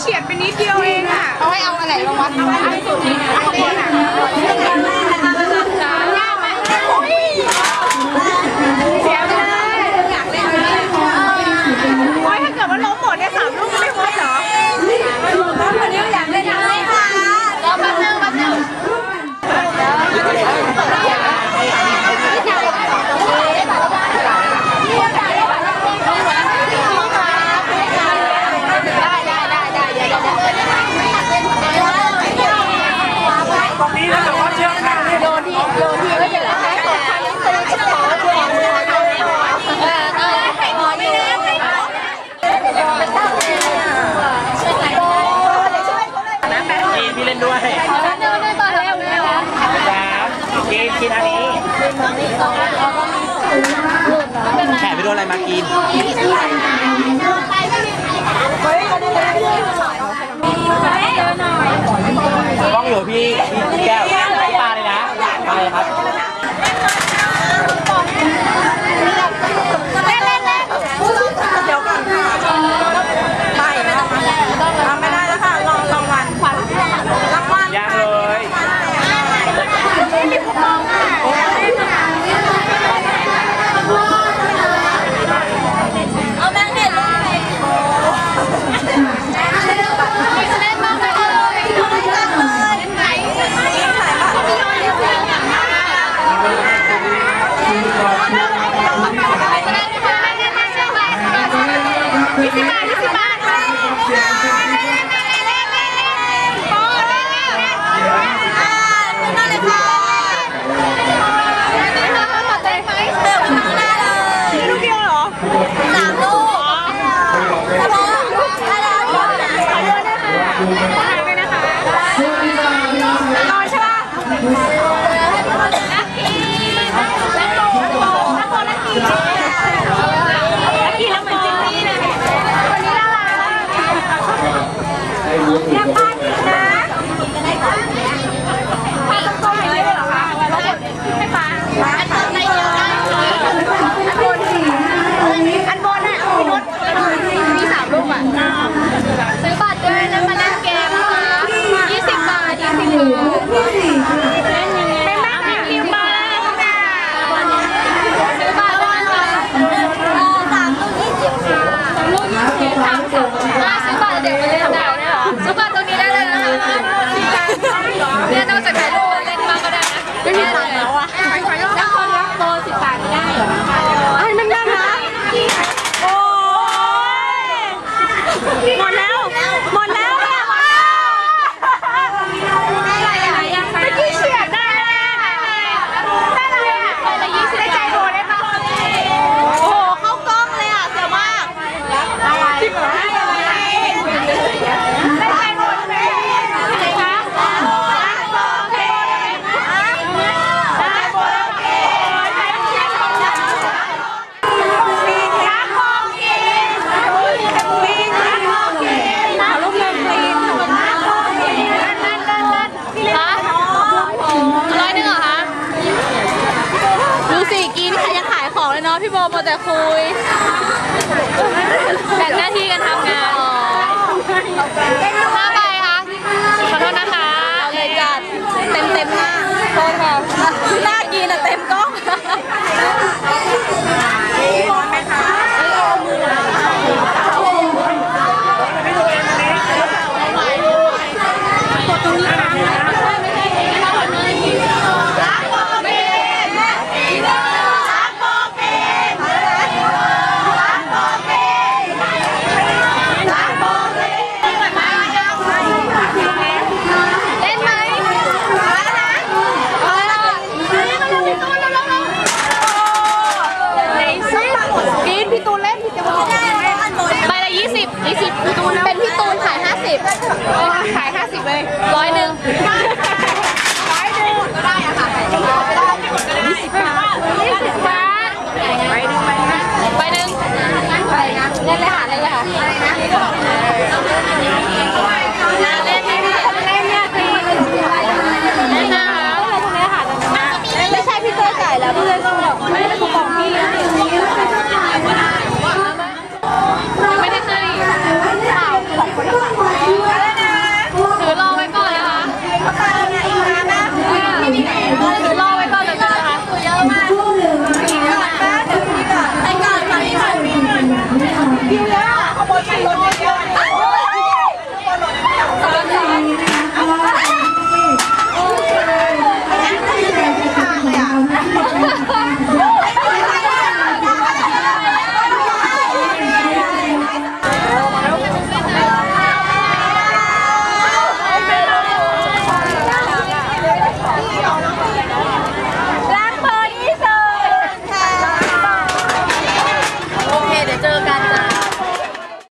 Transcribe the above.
เฉียดไปนิดเดียวเองอะ เขาให้เอาอะไรมาวัดเอาอะไรสุด แขกไปโดนอะไรมากินเฮ้ยเดิหน่อย พี่โบมาแต่คุย แบ่งหน้าที่กันทำงานห้าไปคะขอโทษนะคะ เอาเลยจัดเต็มเต็มหน้าโทษค่ะี่ตูนเล่นพี่ตูนใบละยี่สิบยี่สิบพี่ตูนเป็นพี่ตูนขายห้าสิบขายห้าสิบเลยร้อยหนึ่ง